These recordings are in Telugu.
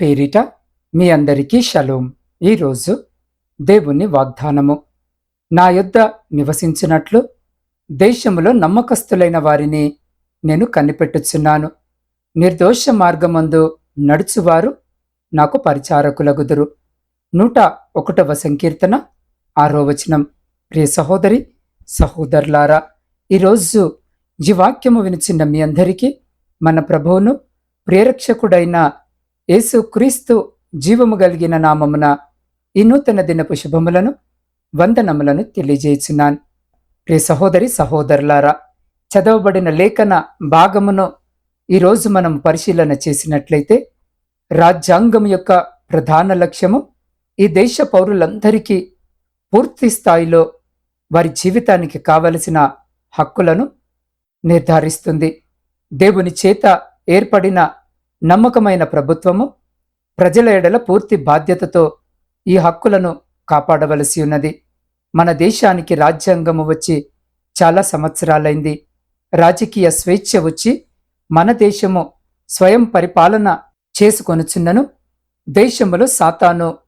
పేరిట మీ అందరికీ షలోం. ఈరోజు దేవుని వాగ్దానము. నా యొద్ద నివసించినట్లు దేశములో నమ్మకస్తులైన వారిని నేను కనిపెట్టుచున్నాను. నిర్దోష మార్గమందు నడుచువారు నాకు పరిచారకులగుదురు. నూట ఒకటవ సంకీర్తన ఆరో వచనం. ప్రియ సహోదరి సహోదరులారా ఈరోజు జీవాక్యము వినిచిన మీ అందరికీ మన ప్రభువును ప్రేరక్షకుడైన యేసుక్రీస్తు జీవము కలిగిన నామమున ఈ నూతన దినపు శుభములను వందనములను తెలియజేయుచున్నాను. ప్రియ సహోదరి సహోదరులారా చదవబడిన లేఖన భాగమును ఈరోజు మనం పరిశీలన చేసినట్లయితే రాజ్యాంగం యొక్క ప్రధాన లక్ష్యము ఈ దేశ పౌరులందరికీ పూర్తి స్థాయిలో వారి జీవితానికి కావలసిన హక్కులను నిర్ధారిస్తుంది. దేవుని చేత ఏర్పడిన నమ్మకమైన ప్రభుత్వము ప్రజల ఎడల పూర్తి బాధ్యతతో ఈ హక్కులను కాపాడవలసి ఉన్నది. మన దేశానికి రాజ్యాంగము వచ్చి చాలా సంవత్సరాలైంది. రాజకీయ స్వేచ్ఛ వచ్చి మన దేశము స్వయం పరిపాలన చేసుకొనుచున్నను. దేశములో సాతాను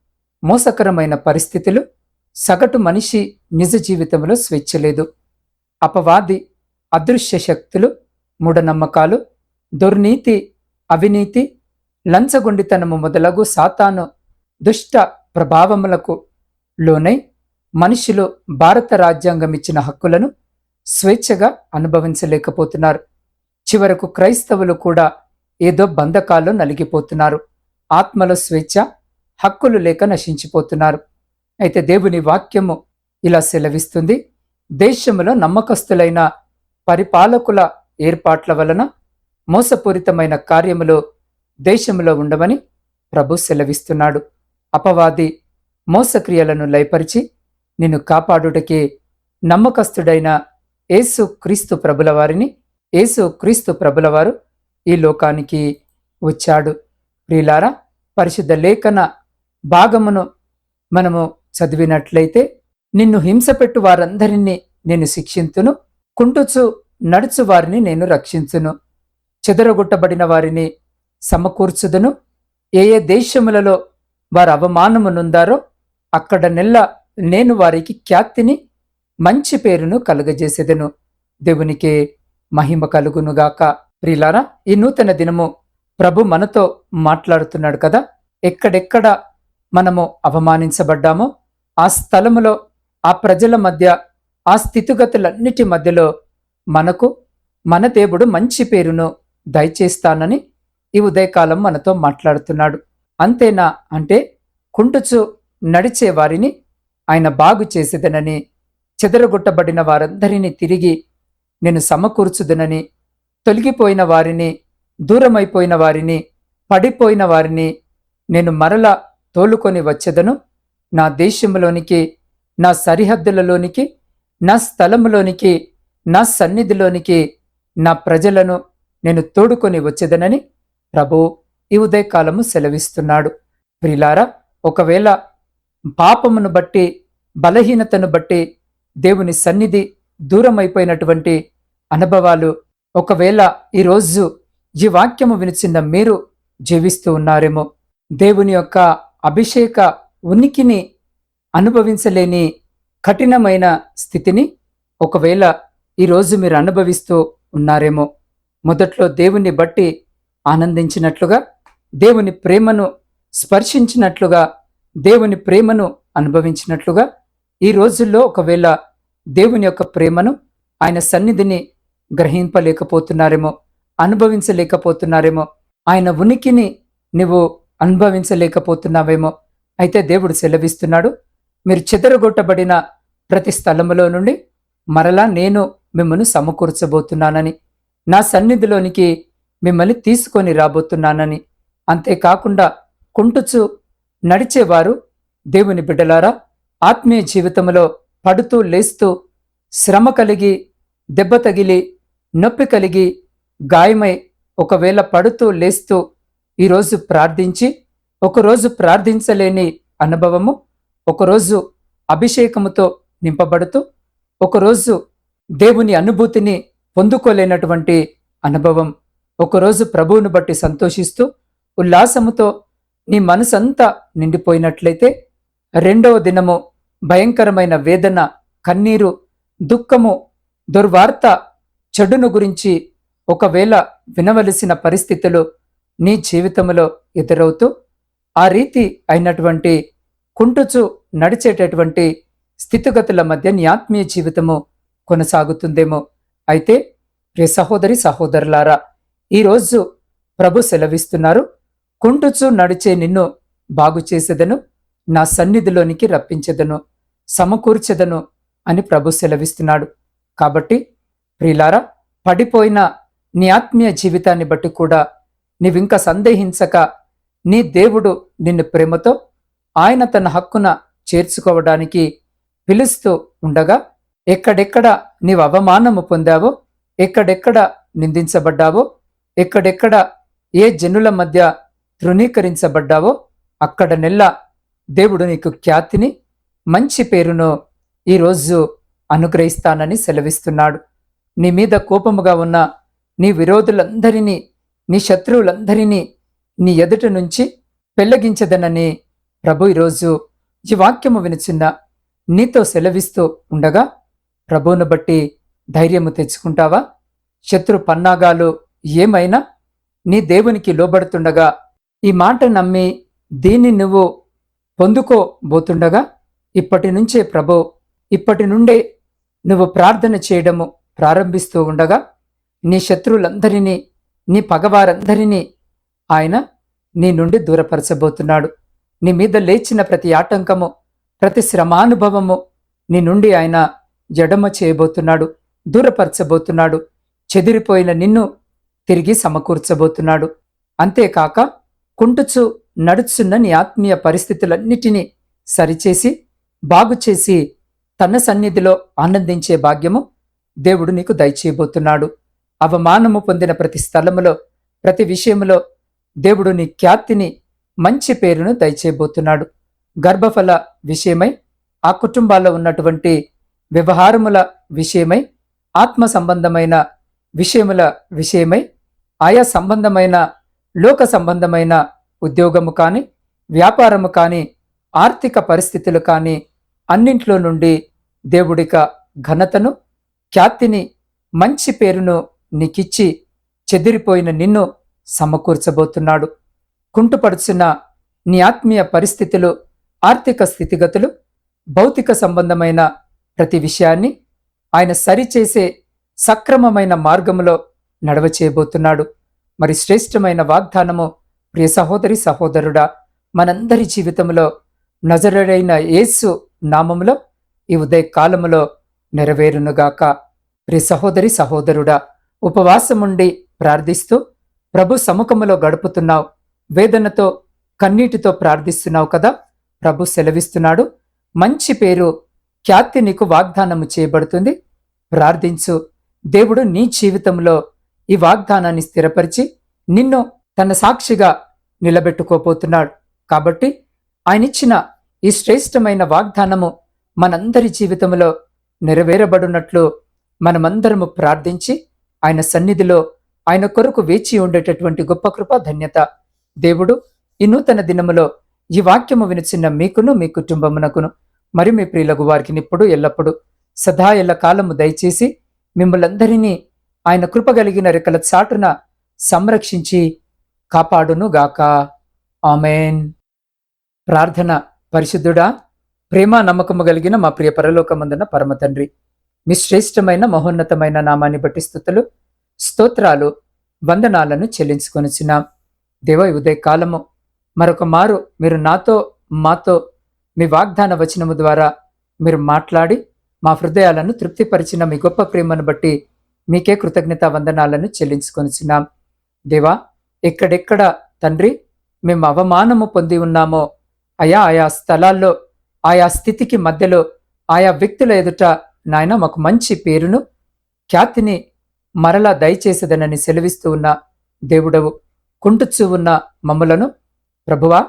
మోసకరమైన పరిస్థితులు సగటు మనిషి నిజ జీవితంలో స్వేచ్ఛ లేదు. అపవాది అదృశ్య శక్తులు మూఢనమ్మకాలు దుర్నీతి అవినీతి లంచగొండితనము మొదలగు సాతాను దుష్ట ప్రభావములకు లోనై మనుషులు భారత రాజ్యాంగం ఇచ్చిన హక్కులను స్వేచ్ఛగా అనుభవించలేకపోతున్నారు. చివరకు క్రైస్తవులు కూడా ఏదో బంధకాల్లో నలిగిపోతున్నారు. ఆత్మల స్వేచ్ఛ హక్కులు లేక నశించిపోతున్నారు. అయితే దేవుని వాక్యము ఇలా సెలవిస్తుంది. దేశంలో నమ్మకస్తులైన పరిపాలకుల ఏర్పాట్ల వలన మోసపూరితమైన కార్యములు దేశంలో ఉండమని ప్రభు సెలవిస్తున్నాడు. అపవాది మోసక్రియలను లయపరిచి నిన్ను కాపాడుటకే నమ్మకస్తుడైన యేసు క్రీస్తు ప్రభుల వారిని యేసు క్రీస్తు ప్రభుల వారు ఈ లోకానికి వచ్చాడు. ప్రియులారా పరిశుద్ధ లేఖన భాగమును మనము చదివినట్లయితే నిన్ను హింసపెట్టు వారందరినీ నేను శిక్షింతును కుంటుచు నడుచు వారిని నేను రక్షించును. చెదరగొట్టబడిన వారిని సమకూర్చుదును. ఏ ఏ దేశములలో వారు అవమానమునుందారో అక్కడ నెల్ల నేను వారికి ఖ్యాతిని మంచి పేరును కలుగజేసేదను. దేవునికే మహిమ కలుగునుగాక ప్రిలారా ఈ నూతన దినము ప్రభు మనతో మాట్లాడుతున్నాడు కదా. ఎక్కడెక్కడ మనము అవమానించబడ్డామో ఆ స్థలములో ఆ ప్రజల మధ్య ఆ స్థితిగతులన్నిటి మధ్యలో మనకు మన దేవుడు మంచి పేరును దయచేస్తానని ఈ ఉదయకాలం మనతో మాట్లాడుతున్నాడు. అంతేనా? అంటే కుంటుచు నడిచే వారిని ఆయన బాగు చేసేదనని చెదరగొట్టబడిన వారందరినీ తిరిగి నేను సమకూర్చుదనని తొలగిపోయిన వారిని దూరమైపోయిన వారిని పడిపోయిన వారిని నేను మరల తోలుకొని వచ్చేదను. నా దేశంలోనికి నా సరిహద్దులలోనికి నా స్థలంలోనికి నా సన్నిధిలోనికి నా ప్రజలను నేను తోడుకొని వచ్చేదనని ప్రభు ఈ ఉదయకాలము సెలవిస్తున్నాడు. ప్రిలారా ఒకవేళ పాపమును బట్టి బలహీనతను బట్టి దేవుని సన్నిధి దూరమైపోయినటువంటి అనుభవాలు ఒకవేళ ఈరోజు ఈ వాక్యము వినిచిన మీరు జీవిస్తూ ఉన్నారేమో. దేవుని యొక్క అభిషేక ఉనికిని అనుభవించలేని కఠినమైన స్థితిని ఒకవేళ ఈరోజు మీరు అనుభవిస్తూ ఉన్నారేమో. మొదట్లో దేవుని బట్టి ఆనందించినట్లుగా దేవుని ప్రేమను స్పర్శించినట్లుగా దేవుని ప్రేమను అనుభవించినట్లుగా ఈ రోజుల్లో ఒకవేళ దేవుని యొక్క ప్రేమను ఆయన సన్నిధిని గ్రహింపలేకపోతున్నారేమో అనుభవించలేకపోతున్నారేమో ఆయన ఉనికిని నువ్వు అనుభవించలేకపోతున్నావేమో అయితే దేవుడు సెలవిస్తున్నాడు మీరు చెదరగొట్టబడిన ప్రతి స్థలములో నుండి మరలా నేను మిమ్మల్ని సమకూర్చబోతున్నానని. నా సన్నిధిలోనికి మిమ్మల్ని తీసుకొని రాబోతున్నానని. అంతేకాకుండా కుంటుచు నడిచేవారు దేవుని బిడ్డలారా ఆత్మీయ జీవితంలో పడుతూ లేస్తూ శ్రమ కలిగి దెబ్బ తగిలి నొప్పి కలిగి గాయమై ఒకవేళ పడుతూ లేస్తూ ఈరోజు ప్రార్థించి ఒకరోజు ప్రార్థించలేని అనుభవము ఒకరోజు అభిషేకముతో నింపబడుతూ ఒకరోజు దేవుని అనుభూతిని పొందుకోలేనటువంటి అనుభవం. ఒకరోజు ప్రభువును బట్టి సంతోషిస్తూ ఉల్లాసముతో నీ మనసంతా నిండిపోయినట్లయితే రెండవ దినము భయంకరమైన వేదన కన్నీరు దుఃఖము దుర్వార్త చెడును గురించి ఒకవేళ వినవలసిన పరిస్థితులు నీ జీవితంలో ఎదురవుతూ ఆ రీతి అయినటువంటి కుంటుచు నడిచేటటువంటి స్థితిగతుల మధ్య నీ ఆత్మీయ జీవితము కొనసాగుతుందేమో. అయితే ప్రియ సహోదరి సహోదరులారా ఈరోజు ప్రభు సెలవిస్తున్నారు కుంటుచు నడిచే నిన్ను బాగు చేసేదను నా సన్నిధిలోనికి రప్పించెదను సమకూర్చెదను అని ప్రభు సెలవిస్తున్నాడు. కాబట్టి ప్రియులారా పడిపోయిన నీ ఆత్మీయ జీవితాన్ని బట్టి కూడా నీవింక సందేహించక నీ దేవుడు నిన్ను ప్రేమతో ఆయన తన హక్కున చేర్చుకోవడానికి పిలుస్తూ ఉండగా ఎక్కడెక్కడ నీవు అవమానము పొందావో ఎక్కడెక్కడ నిందించబడ్డావో ఎక్కడెక్కడ ఏ జనుల మధ్య తృణీకరించబడ్డావో అక్కడ నెల్ల దేవుడు నీకు ఖ్యాతిని మంచి పేరును ఈరోజు అనుగ్రహిస్తానని సెలవిస్తున్నాడు. నీ మీద కోపముగా ఉన్న నీ విరోధులందరినీ నీ శత్రువులందరినీ నీ ఎదుట నుంచి పెళ్ళగించదనని ప్రభు ఈరోజు ఈ వాక్యము వినుచున్న నీతో సెలవిస్తూ ఉండగా ప్రభువును బట్టి ధైర్యము తెచ్చుకుంటావా? శత్రు పన్నాగాలు ఏమైనా? నీ దేవునికి లోబడుతుండగా ఈ మాట నమ్మి దీన్ని నువ్వు పొందుకోబోతుండగా ఇప్పటి నుంచే ప్రభు ఇప్పటి నుండే నువ్వు ప్రార్థన చేయడము ప్రారంభిస్తూ ఉండగా నీ శత్రువులందరినీ నీ పగవారందరినీ ఆయన నీ నుండి దూరపరచబోతున్నాడు. నీ మీద లేచిన ప్రతి ఆటంకము ప్రతి శ్రమానుభవము నీ నుండి ఆయన జడమ చేయబోతున్నాడు దూరపరచబోతున్నాడు చెదిరిపోయిన నిన్ను తిరిగి సమకూర్చబోతున్నాడు. అంతేకాక కుంటుచు నడుచున్న నీ ఆత్మీయ పరిస్థితులన్నిటినీ సరిచేసి బాగుచేసి తన సన్నిధిలో ఆనందించే భాగ్యము దేవుడు నీకు దయచేయబోతున్నాడు. అవమానము పొందిన ప్రతి స్థలములో ప్రతి విషయములో దేవుడు నీ ఖ్యాతిని మంచి పేరును దయచేయబోతున్నాడు. గర్భఫల విషయమై ఆ కుటుంబాల్లో ఉన్నటువంటి వ్యవహారముల విషయమై ఆత్మ సంబంధమైన విషయముల విషయమై ఆయా సంబంధమైన లోక సంబంధమైన ఉద్యోగము కానీ వ్యాపారము కానీ ఆర్థిక పరిస్థితులు కానీ అన్నింట్లో నుండి దేవుడిక ఘనతను ఖ్యాతిని మంచి పేరును నీకిచ్చి చెదిరిపోయిన నిన్ను సమకూర్చబోతున్నాడు. కుంటుపడుచున్న నీ ఆత్మీయ పరిస్థితులు ఆర్థిక స్థితిగతులు భౌతిక సంబంధమైన ప్రతి విషయాన్ని ఆయన సరిచేసే సక్రమమైన మార్గములో నడవచేయబోతున్నాడు మరి శ్రేష్టమైన వాగ్దానము ప్రియ సహోదరి సహోదరుడా మనందరి జీవితంలో నజరుడైన యేసు నామములో ఈ ఉదయ కాలములో నెరవేరునుగాక. ప్రియ సహోదరి సహోదరుడా ఉపవాసముండి ప్రార్థిస్తూ ప్రభు సముఖములో గడుపుతున్నావు. వేదనతో కన్నీటితో ప్రార్థిస్తున్నావు కదా ప్రభు సెలవిస్తున్నాడు. మంచి పేరు ఖ్యాతి నీకు వాగ్దానము చేయబడుతుంది. ప్రార్థించు. దేవుడు నీ జీవితంలో ఈ వాగ్దానాన్ని స్థిరపరిచి నిన్ను తన సాక్షిగా నిలబెట్టుకోపోతున్నాడు కాబట్టి ఆయన ఇచ్చిన ఈ శ్రేష్టమైన వాగ్దానము మనందరి జీవితంలో నెరవేరబడినట్లు మనమందరము ప్రార్థించి ఆయన సన్నిధిలో ఆయన కొరకు వేచి ఉండేటటువంటి గొప్ప కృప ధన్యత. దేవుడు ఈ నూతన దినములో ఈ వాక్యము వినిచిన మీకును మీ కుటుంబమునకును మరి మీ ప్రియులకు వారికి ఇప్పుడు ఎల్లప్పుడు సదా ఎల్ల కాలము దయచేసి మిమ్మలందరినీ ఆయన కృపగలిగిన రెక్కల చాటున సంరక్షించి కాపాడును గాక ఆమెన్. ప్రార్థన పరిశుద్ధుడా ప్రేమ నమ్మకము కలిగిన మా ప్రియ పరలోకమందున పరమ తండ్రి మీ శ్రేష్టమైన మహోన్నతమైన నామాన్ని బట్టి స్థుతులు స్తోత్రాలు వందనాలను చెల్లించుకొనిచున్నాం. దేవ ఉదయ కాలము మరొక మారు మీరు నాతో మాతో మీ వాగ్దాన వచనము ద్వారా మీరు మాట్లాడి మా హృదయాలను తృప్తిపరిచిన మీ గొప్ప ప్రేమను బట్టి మీకే కృతజ్ఞత వందనాలను చెల్లించుకొనిచున్నాం. దేవా ఎక్కడెక్కడ తండ్రి మేము అవమానము పొంది ఉన్నామో అయా ఆయా స్థలాల్లో ఆయా స్థితికి మధ్యలో ఆయా వ్యక్తుల ఎదుట నాయన మాకు మంచి పేరును ఖ్యాతిని మరలా దయచేసేదనని సెలవిస్తూ ఉన్న దేవుడవు కుంటుచూ ఉన్న మమ్ములను ప్రభువా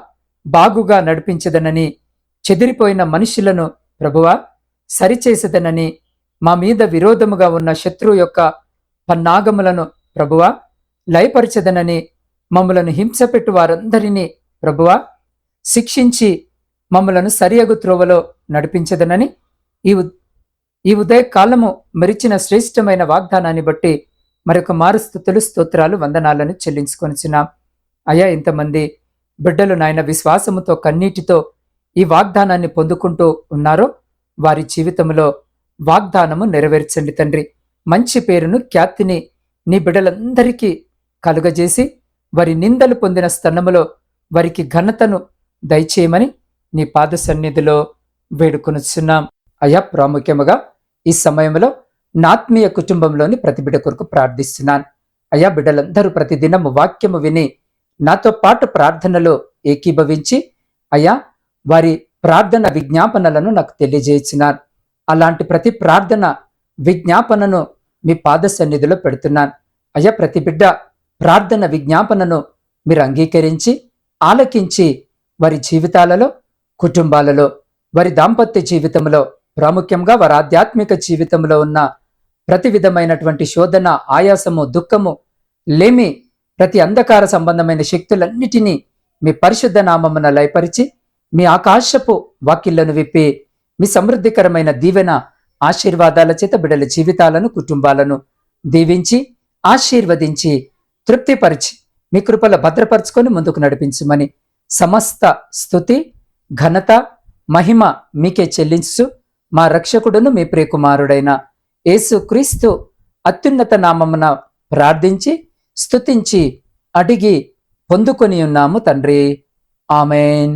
బాగుగా నడిపించదనని చెదిరిపోయిన మనుషులను ప్రభువా సరిచేసేదనని మా మీద విరోధముగా ఉన్న శత్రువు యొక్క పన్నాగములను ప్రభువా లయపరచదనని మమ్మలను హింసపెట్టు వారందరినీ ప్రభువా శిక్షించి మమ్మలను సరియగు త్రోవలో నడిపించదనని ఈ ఉ- ఈ ఉదయ కాలము మరిచిన శ్రేష్టమైన వాగ్దానాన్ని బట్టి మరొక మారు స్థుతులు స్తోత్రాలు వందనాలను చెల్లించుకొనిచున్నాం. అయ్యా ఇంతమంది బిడ్డలు నాయన విశ్వాసముతో కన్నీటితో ఈ వాగ్దానాన్ని పొందుకుంటూ ఉన్నారో వారి జీవితంలో వాగ్దానము నెరవేర్చండి తండ్రి. మంచి పేరును ఖ్యాతిని నీ బిడ్డలందరికీ కలుగజేసి వారి నిందలు పొందిన స్థనములో వారికి ఘనతను దయచేయమని నీ పాద సన్నిధిలో వేడుకొనుచున్నాం. అయా ప్రాముఖ్యముగా ఈ సమయంలో నాత్మీయ కుటుంబంలోని ప్రతి బిడ్డ కొరకు ప్రార్థిస్తున్నాను. అయా బిడ్డలందరూ ప్రతిదినము వాక్యము విని నాతో పాటు ప్రార్థనలో ఏకీభవించి అయ్యా వారి ప్రార్థన విజ్ఞాపనలను నాకు తెలియజేసినారు. అలాంటి ప్రతి ప్రార్థన విజ్ఞాపనను మీ పాద సన్నిధిలో పెడుతున్నాను. అయ్యా ప్రతి బిడ్డ ప్రార్థన విజ్ఞాపనను మీరు అంగీకరించి ఆలకించి వారి జీవితాలలో కుటుంబాలలో వారి దాంపత్య జీవితంలో ప్రాముఖ్యంగా వారి ఆధ్యాత్మిక జీవితంలో ఉన్న ప్రతి విధమైనటువంటి శోధన ఆయాసము దుఃఖము లేమి ప్రతి అంధకార సంబంధమైన శక్తులన్నిటినీ మీ పరిశుద్ధ నామమున లయపరిచి మీ ఆకాశపు వాకిళ్ళను విప్పి మీ సమృద్ధికరమైన దీవెన ఆశీర్వాదాల చేత బిడల జీవితాలను కుటుంబాలను దీవించి ఆశీర్వదించి తృప్తిపరిచి మీ కృపల భద్రపరుచుకొని ముందుకు నడిపించమని సమస్త స్థుతి ఘనత మహిమ మీకే చెల్లించు. మా రక్షకుడును మీ ప్రియకుమారుడైన యేసు క్రీస్తు అత్యున్నత నామమున ప్రార్థించి స్తుతించి అడిగి పొందుకొని ఉన్నాము తండ్రి. ఆమెన్.